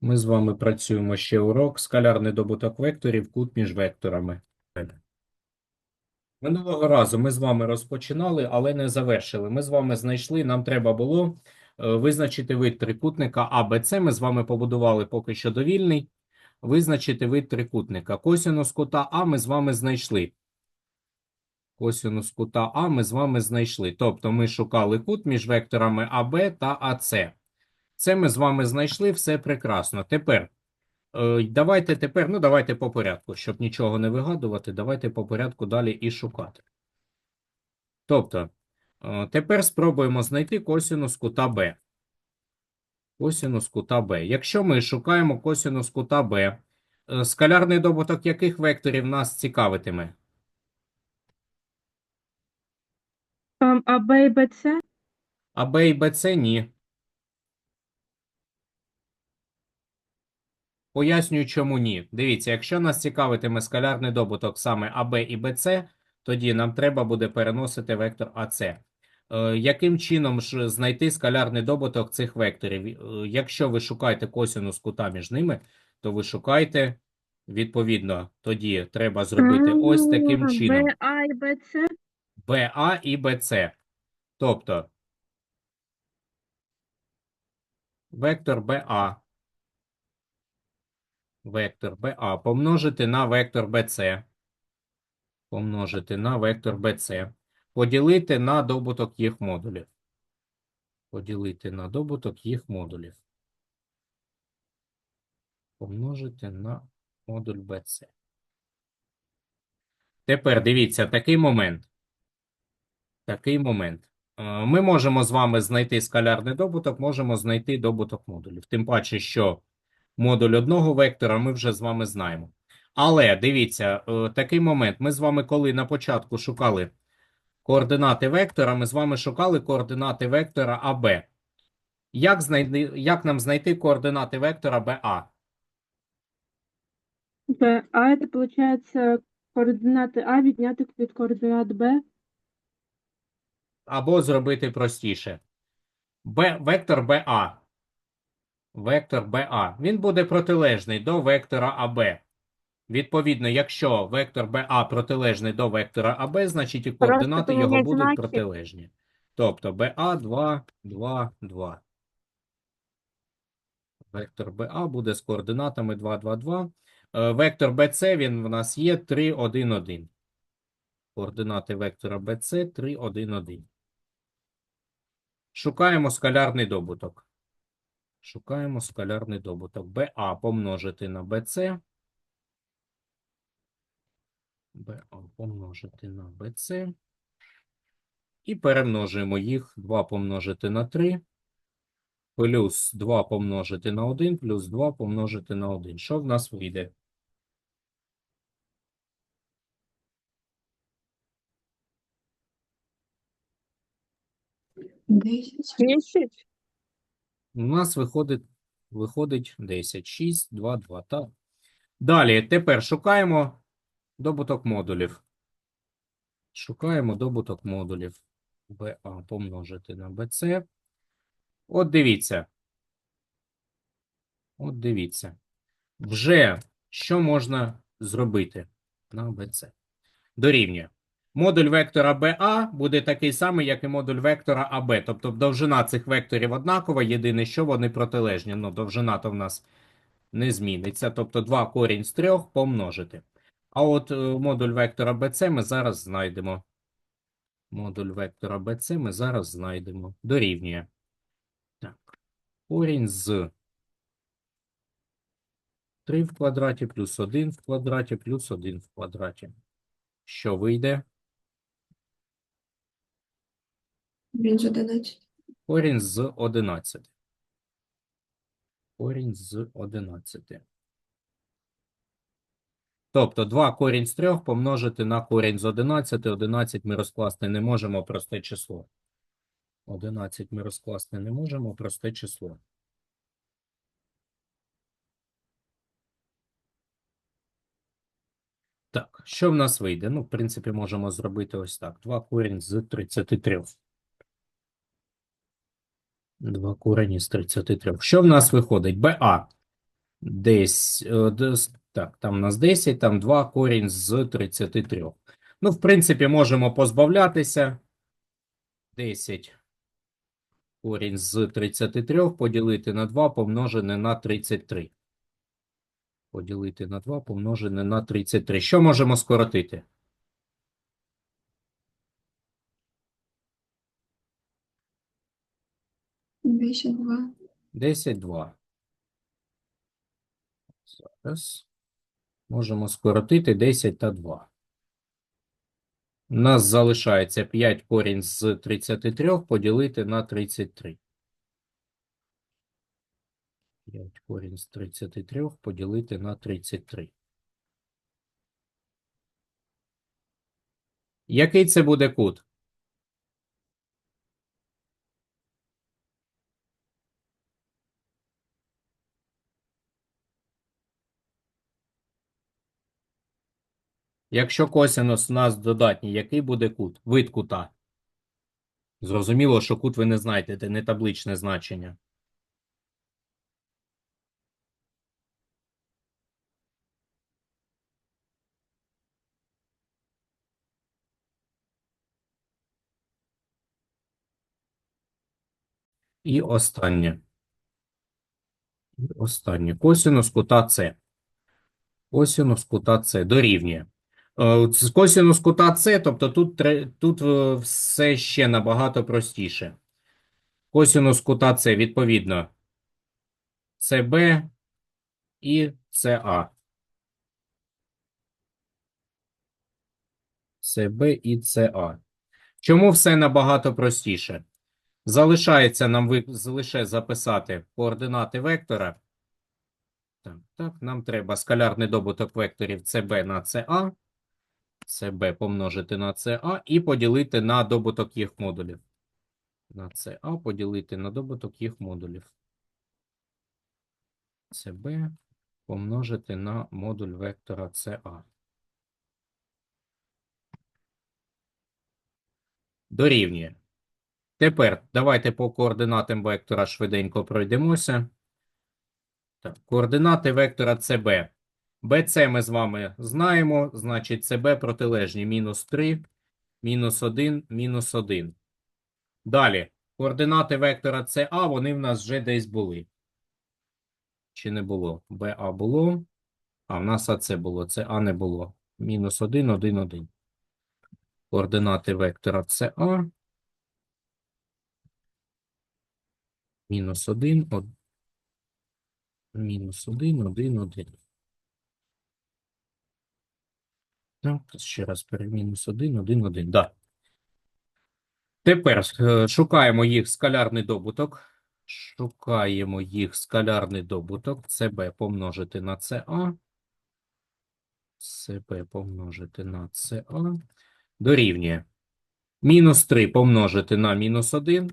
Ми з вами працюємо ще урок скалярний добуток векторів, кут між векторами. Минулого разу ми з вами розпочинали, але не завершили. Ми з вами знайшли, нам треба було е, визначити вид трикутника АБЦ. Ми з вами побудували поки що довільний. Визначити вид трикутника. Косінус кута А ми з вами знайшли. Косінус кута А ми з вами знайшли. Тобто ми шукали кут між векторами АБ та АЦ. Це ми з вами знайшли, все прекрасно. Тепер, е, давайте тепер, ну давайте по порядку, щоб нічого не вигадувати, давайте по порядку далі і шукати. Тобто, е, тепер спробуємо знайти косінус кута Б. Косінус кута Б. Якщо ми шукаємо косінус кута Б, е, скалярний добуток яких векторів нас цікавитиме? Ем, А Б і Б С? А Б і БЦ ні. Пояснюю, чому ні. Дивіться, якщо нас цікавитиме скалярний добуток саме АБ і БЦ, тоді нам треба буде переносити вектор АЦ. Е, яким чином ж знайти скалярний добуток цих векторів? Е, якщо ви шукаєте косинус кута між ними, то ви шукаєте, відповідно, тоді треба зробити ось таким чином. Б А і Б С? БА і БЦ. Тобто вектор БА. Вектор БА помножити на вектор БЦ. Помножити на вектор БЦ. Поділити на добуток їх модулів. Поділити на добуток їх модулів. Помножити на модуль БЦ. Тепер дивіться, такий момент. Такий момент. Ми можемо з вами знайти скалярний добуток, можемо знайти добуток модулів. Тим паче, що модуль одного вектора ми вже з вами знаємо. Але дивіться, е, такий момент. Ми з вами, коли на початку шукали координати вектора, ми з вами шукали координати вектора АБ. Як, знайти, як нам знайти координати вектора БА? Б А це, виходить, координати А відняти від координат Б. Або зробити простіше. Б, вектор БА. Вектор БА. Він буде протилежний до вектора АБ. Відповідно, якщо вектор БА протилежний до вектора АБ, значить і координати його будуть знаки. протилежні. Тобто БА 2, 2, 2. Вектор БА буде з координатами 2, 2, 2. Е, Вектор БЦ, він в нас є 3, 1, 1. Координати вектора БЦ 3, 1, 1. Шукаємо скалярний добуток. Шукаємо скалярний добуток. БА помножити на БЦ. БА помножити на БЦ. І перемножуємо їх. 2 помножити на 3. Плюс 2 помножити на 1, плюс 2 помножити на 1. Що в нас вийде? Десять. У нас виходить, виходить 10, 6, 2, 2. Так. Далі, тепер шукаємо добуток модулів. Шукаємо добуток модулів. БА помножити на БЦ. От дивіться. От дивіться. Вже що можна зробити на БЦ? Дорівнює. Модуль вектора БА буде такий самий, як і модуль вектора АБ. Тобто довжина цих векторів однакова, єдине, що вони протилежні. Ну, довжина то в нас не зміниться. Тобто 2 корінь з 3 помножити. А от е, модуль вектора БЦ ми зараз знайдемо. Модуль вектора БЦ ми зараз знайдемо. Дорівнює. Так. Корінь з 3 в квадраті плюс 1 в квадраті плюс 1 в квадраті. Що вийде? Він з одинадцять. Корінь з 11. Корінь з 11. Тобто 2 корінь з 3 помножити на корінь з 11. 11 ми розкласти не можемо, просте число. 11 ми розкласти не можемо, просте число. Так, що в нас вийде? Ну, в принципі, можемо зробити ось так. 2 корінь з 33. 2 корені з 33. Що в нас виходить? БА. Десь, е, так, там у нас 10, там 2 корінь з 33. Ну, в принципі, можемо позбавлятися. 10 корінь з 33 поділити на 2 помножене на 33. Поділити на 2 помножене на 33. Що можемо скоротити? Десять два. 10, 2. Зараз. Можемо скоротити 10 та 2. У нас залишається 5 корінь з 33 поділити на 33. 5 корінь з 33 поділити на 33. Який це буде кут? Якщо косинус у нас додатній, який буде кут? Вид кута. Зрозуміло, що кут ви не знаєте, це не табличне значення. І останнє. І останнє. Косинус кута С. Косинус кута С дорівнює. Е, з Косинус кута С, тобто тут, тут е, все ще набагато простіше. Косинус кута С відповідно СБ і СА. СБ і СА. Чому все набагато простіше? Залишається нам лише записати координати вектора. Так, так, нам треба скалярний добуток векторів CB на CA. CB помножити на CA і поділити на добуток їх модулів. На CA поділити на добуток їх модулів. CB помножити на модуль вектора CA. Дорівнює. Тепер давайте по координатам вектора швиденько пройдемося. Так, координати вектора CB. BC ми з вами знаємо, значить CB протилежні мінус 3, мінус 1, мінус 1. Далі, координати вектора CA, вони в нас вже десь були. Чи не було? BA було, а в нас АЦ було, CA не було. Мінус 1, 1, 1. Координати вектора CA. Мінус 1, 1. Мінус 1, 1, 1. Ще раз мінус 1, 1, 1. Да. Тепер е, шукаємо їх скалярний добуток. Шукаємо їх скалярний добуток. CB помножити на CA. CB помножити на CA. Дорівнює. Мінус 3 помножити на мінус 1.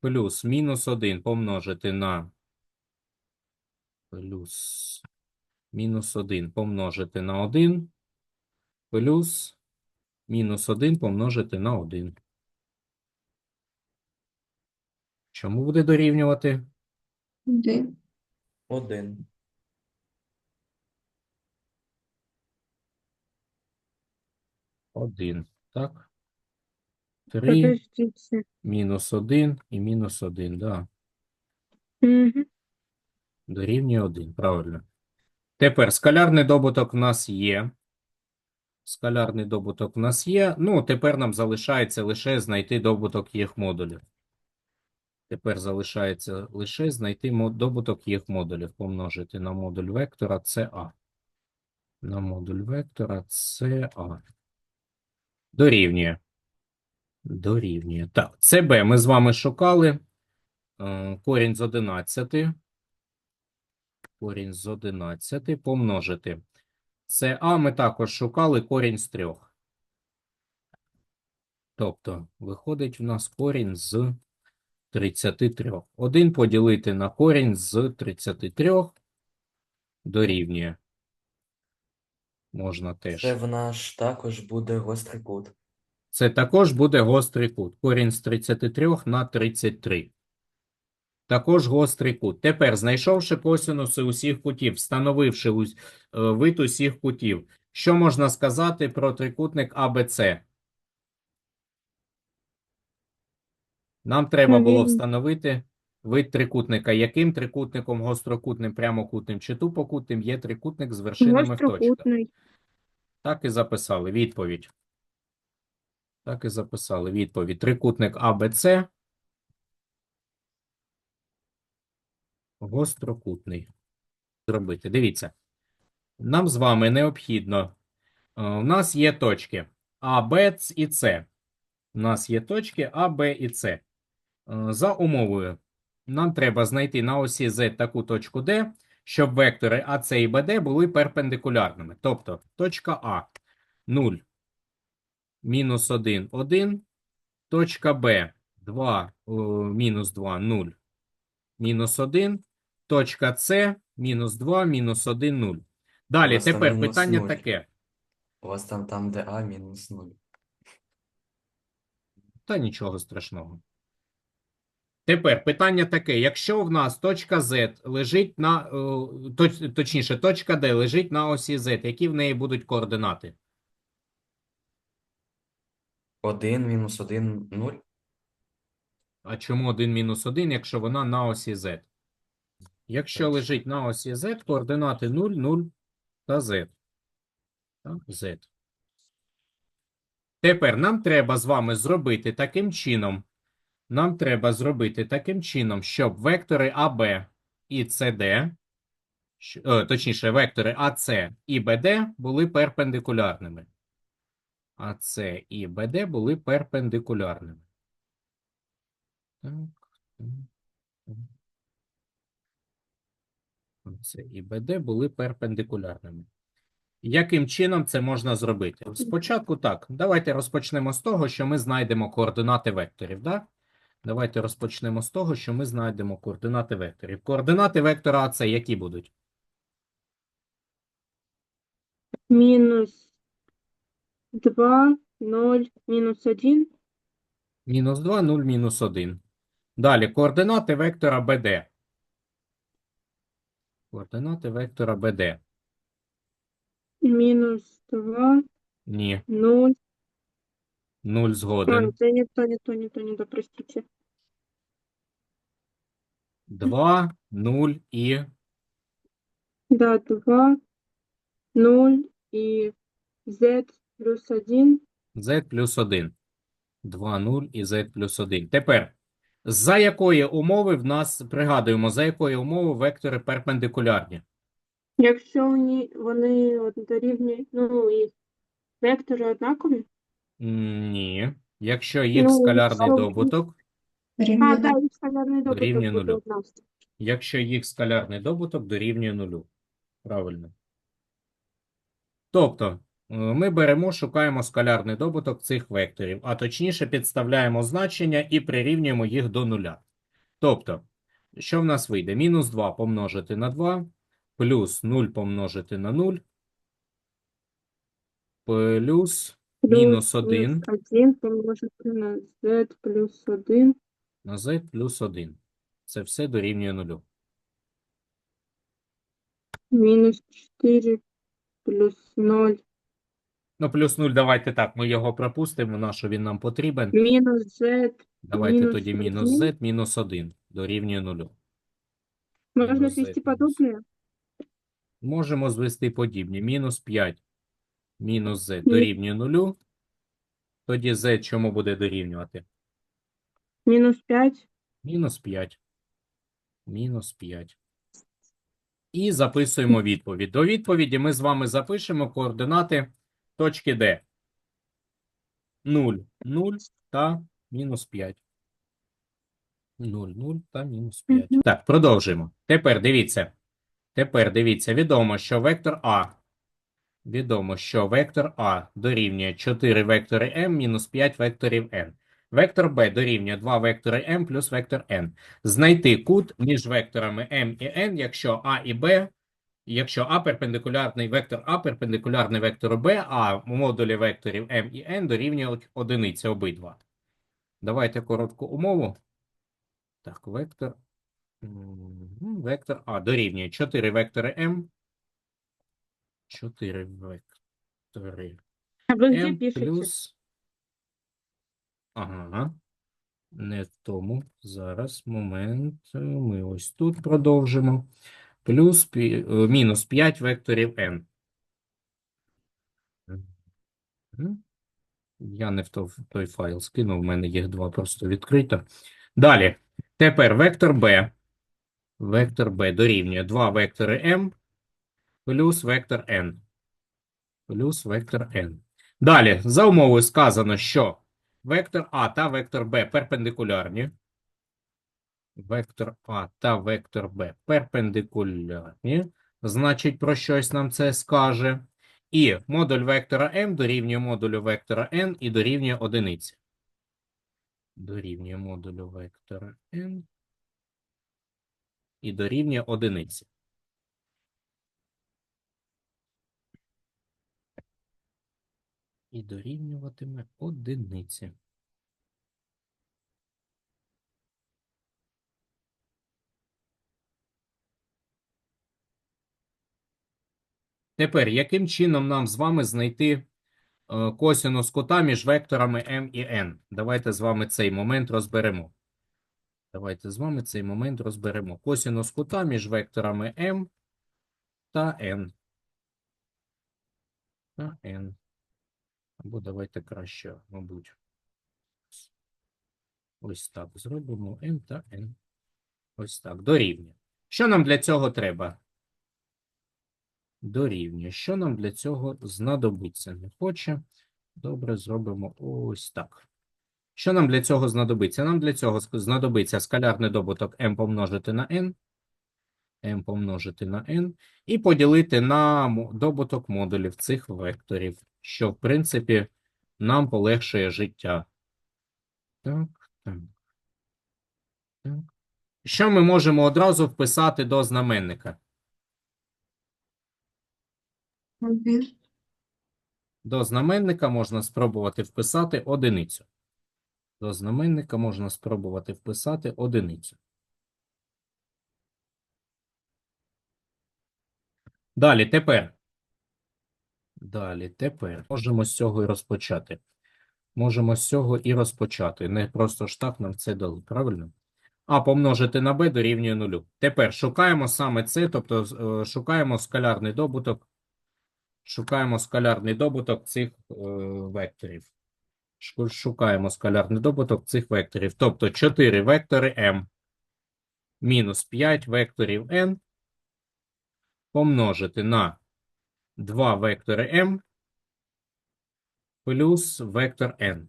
Плюс мінус 1 помножити на плюс мінус 1 помножити на 1 плюс мінус 1 помножити на 1. Чому буде дорівнювати? Один. Один. Один. Так. 3 Подождите. мінус 1 і мінус 1, да. Мгм. Дорівнює 1, правильно. Тепер скалярний добуток в нас є. Скалярний добуток в нас є. Ну, тепер нам залишається лише знайти добуток їх модулів. Тепер залишається лише знайти добуток їх модулів. Помножити на модуль вектора CA. На модуль вектора CA. Дорівнює. Дорівнює. Так, CB ми з вами шукали. Е, Корінь з 11. Корінь з 11 помножити. Це А ми також шукали корінь з 3. Тобто, виходить в нас корінь з 33. 1 поділити на корінь з 33 дорівнює. Можна теж. Це в наш також буде гострий кут. Це також буде гострий кут. Корінь з 33 на 33. Також гострий кут. Тепер, знайшовши косинуси усіх кутів, встановивши е, вид усіх кутів, що можна сказати про трикутник АБЦ? Нам треба було встановити вид трикутника. Яким трикутником гострокутним, прямокутним чи тупокутним є трикутник з вершинами в точках? Так і записали. Відповідь. Так і записали. Відповідь. Трикутник АБЦ. Гострокутний. Зробити. Дивіться. Нам з вами необхідно. е, У нас є точки А, Б і С. У нас є точки А, Б і С. Е, За умовою, нам треба знайти на осі Z таку точку D, щоб вектори АС і БД були перпендикулярними. Тобто точка А 0, мінус 1, 1, точка Б 2, мінус 2, 0, мінус 1, точка С мінус 2, мінус 1, 0. Далі, тепер мінус питання нуль. таке. У вас там, там, де А мінус 0. Та нічого страшного. Тепер питання таке: якщо в нас точка Z лежить на, е, точ- точніше, точка D лежить на осі Z, які в неї будуть координати? 1 мінус 1 0. А чому 1 мінус 1, якщо вона на осі Z? Якщо лежить на осі Z, координати 0, 0 та Z. Так, Z. Тепер нам треба з вами зробити таким чином. Нам треба зробити таким чином, щоб вектори АБ і СД, е, точніше, вектори АС і БД були перпендикулярними. АС і БД були перпендикулярними. Так, так. І БД були перпендикулярними. Яким чином це можна зробити? Спочатку так. Давайте розпочнемо з того, що ми знайдемо координати векторів. Да? Давайте розпочнемо з того, що ми знайдемо координати векторів. Координати вектора АС які будуть? Мінус 2, 0, мінус 1. Мінус 2, 0, мінус 1. Далі, координати вектора БД. Координати вектора БД. Мінус 2, Ні, 0. 0 А, згоден. це не то, не то, не то, не то, простите. 2, 0 і Да, 2, 0 і z плюс 1. z плюс 1. 2, 0 і z плюс 1. Тепер, за якої умови в нас, пригадуємо, за якої умови вектори перпендикулярні? Якщо вони, вони однорівні, ну і вектори однакові. Ні. Якщо їх Ну, скалярний що- добуток, А, да, і скалярний добуток Дорівнює нулю. якщо їх скалярний добуток дорівнює нулю. Правильно. Тобто, ми беремо, шукаємо скалярний добуток цих векторів, а точніше підставляємо значення і прирівнюємо їх до нуля. Тобто, що в нас вийде? Мінус 2 помножити на 2, плюс 0 помножити на 0, плюс мінус 1 1 помножити на z плюс 1. на z плюс 1. Це все дорівнює нулю. Мінус 4 плюс 0. Ну, плюс 0, давайте так, ми його пропустимо, на що він нам потрібен. Мінус z. Давайте мінус тоді мінус 1. z мінус 1 дорівнює нулю. Можна звести подобне? Можемо звести подібні. Мінус 5 мінус z дорівнює нулю. Тоді z чому буде дорівнювати? Мінус 5. Мінус 5. Мінус 5. І записуємо відповідь. До відповіді ми з вами запишемо координати точки D. 0, 0 та мінус 5. 0, 0 та мінус 5. Мгм. Так, продовжуємо. Тепер дивіться. Тепер дивіться, відомо, що вектор А. Відомо, що вектор А дорівнює 4 вектори m мінус 5 векторів n. Вектор b дорівнює 2 вектори m плюс вектор n. Знайти кут між векторами m і n, якщо a і b, якщо a перпендикулярний вектор a перпендикулярний вектору b, а модулі векторів m і n дорівнюють одиниці обидва. Давайте коротку умову. Так, вектор Вектор А дорівнює 4 вектори М. 4 вектори А ви М пишете? плюс. Ага. Не в тому. Зараз, момент. Ми ось тут продовжимо. Плюс е, мінус 5 векторів n. Я не в той файл скинув, в мене їх два просто відкрито. Далі. Тепер вектор b. Вектор b дорівнює 2 вектори m плюс вектор n. Плюс вектор n. Далі, за умовою сказано, що вектор А та вектор Б перпендикулярні. Вектор А та вектор Б перпендикулярні. Значить, про щось нам це скаже. І модуль вектора m дорівнює модулю вектора n і дорівнює одиниці. Дорівнює модулю вектора n і дорівнює одиниці. І дорівнюватиме одиниці. Тепер, яким чином нам з вами знайти е, косинус кута між векторами m і n? Давайте з вами цей момент розберемо. Давайте з вами цей момент розберемо. Косинус кута між векторами m та n. Та n. Або давайте краще, мабуть. Ось так зробимо m та n. Ось так. Дорівнює. Що нам для цього треба? Дорівнює. Що нам для цього знадобиться? Не хоче. Добре, зробимо ось так. Що нам для цього знадобиться? Нам для цього знадобиться скалярний добуток m помножити на n, m помножити на n, і поділити на добуток модулів цих векторів, що, в принципі, нам полегшує життя. Так, так. Так. Що ми можемо одразу вписати до знаменника? До знаменника можна спробувати вписати одиницю. До знаменника можна спробувати вписати одиницю. Далі, тепер. Далі, тепер. Можемо з цього і розпочати. Можемо з цього і розпочати. Не просто ж так нам це дали, правильно? А помножити на b дорівнює нулю. Тепер шукаємо саме це, тобто е, шукаємо скалярний добуток. Шукаємо скалярний добуток цих е, векторів. Шукаємо скалярний добуток цих векторів. Тобто 4 вектори m мінус 5 векторів n помножити на 2 вектори m плюс вектор n.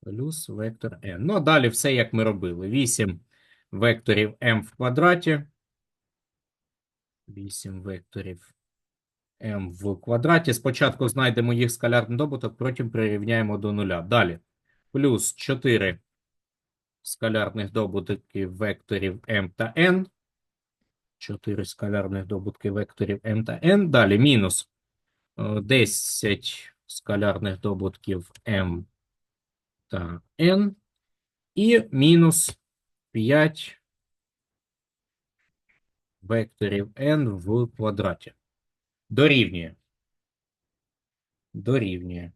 Плюс вектор n. Ну, а далі все, як ми робили. 8 векторів m в квадраті. 8 векторів m в квадраті. Спочатку знайдемо їх скалярний добуток, потім прирівняємо до нуля. Далі. Плюс 4 скалярних добутків векторів m та n. 4 скалярних добутки векторів m та n. Далі мінус е, 10 скалярних добутків m та n. І мінус 5 векторів n в квадраті. Дорівнює. Дорівнює.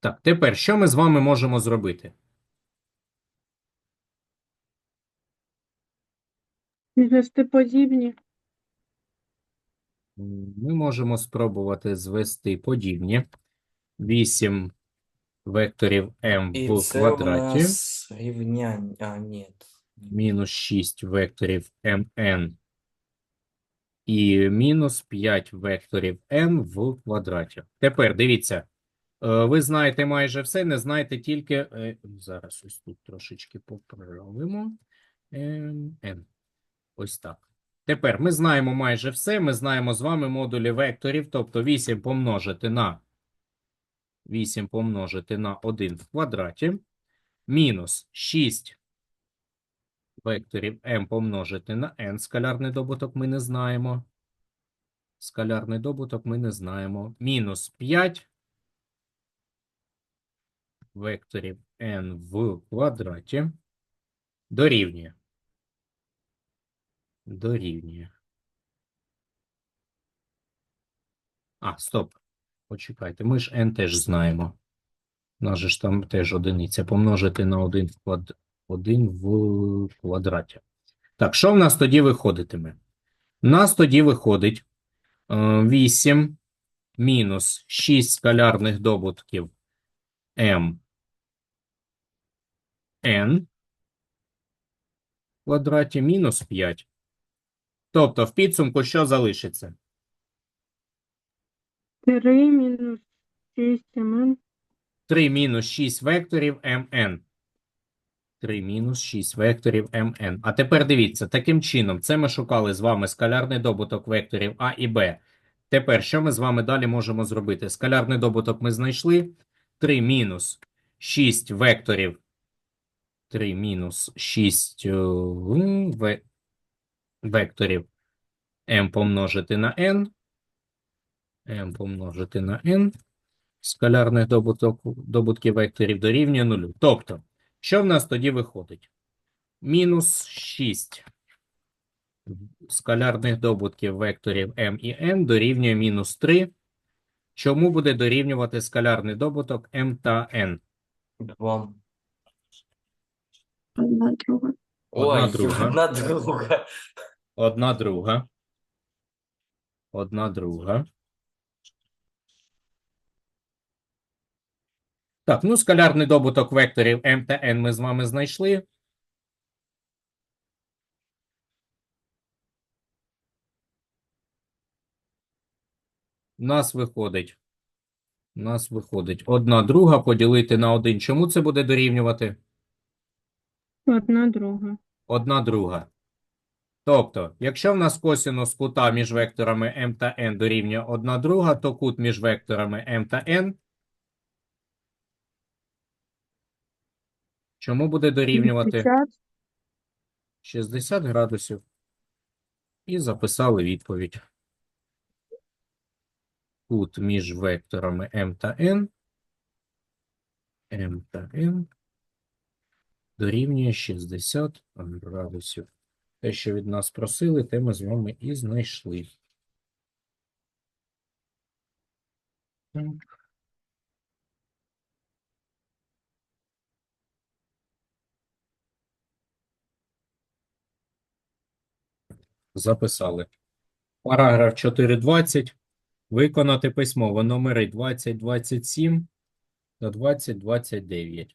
Так, тепер що ми з вами можемо зробити? Звести подібні. Ми можемо спробувати звести подібні. 8 векторів m І в це у квадраті. нас рівняння. А, ні. Мінус 6 векторів mn і мінус 5 векторів n в квадраті. Тепер дивіться, е, ви знаєте майже все, не знаєте тільки, е, зараз ось тут трошечки поправимо, n. Ось так. Тепер ми знаємо майже все, ми знаємо з вами модулі векторів, тобто 8 помножити на 8 помножити на 1 в квадраті, мінус 6 векторів m помножити на n. Скалярний добуток ми не знаємо. Скалярний добуток ми не знаємо. Мінус 5 векторів n в квадраті дорівнює. Дорівнює. А, стоп. Почекайте, ми ж n теж знаємо. У нас же ж там теж одиниця. Помножити на 1 в, квад... 1 в квадраті. Так, що в нас тоді виходитиме? У нас тоді виходить е, 8 мінус 6 скалярних добутків m n в квадраті мінус 5. Тобто в підсумку що залишиться? 3 мінус 6 мн 3 мінус 6 векторів mn. 3 мінус 6 векторів mn. А тепер дивіться, таким чином, це ми шукали з вами скалярний добуток векторів А і Б. Тепер, що ми з вами далі можемо зробити? Скалярний добуток ми знайшли. 3 мінус 6 векторів. 3 мінус 6 е, векторів m помножити на n. m помножити на n. Скалярних добуток, добутків векторів дорівнює нулю. Тобто, що в нас тоді виходить? Мінус 6 скалярних добутків векторів m і n дорівнює мінус 3. Чому буде дорівнювати скалярний добуток m та n? 2. Одна друга. Одна Ой, друга. одна друга. Одна друга. Одна друга. Так, ну скалярний добуток векторів m та n ми з вами знайшли. У нас виходить. У нас виходить одна друга поділити на один. Чому це буде дорівнювати? одна друга. Одна друга. Тобто, якщо в нас косинус кута між векторами m та n дорівнює 1 друга, то кут між векторами m та n чому буде дорівнювати 60 градусів? І записали відповідь. Кут між векторами m та n m та n дорівнює 60 градусів. Те, що від нас просили, те ми з вами і знайшли. Так. Записали. Параграф 4.20. Виконати письмово номери 20.27 та 20.29.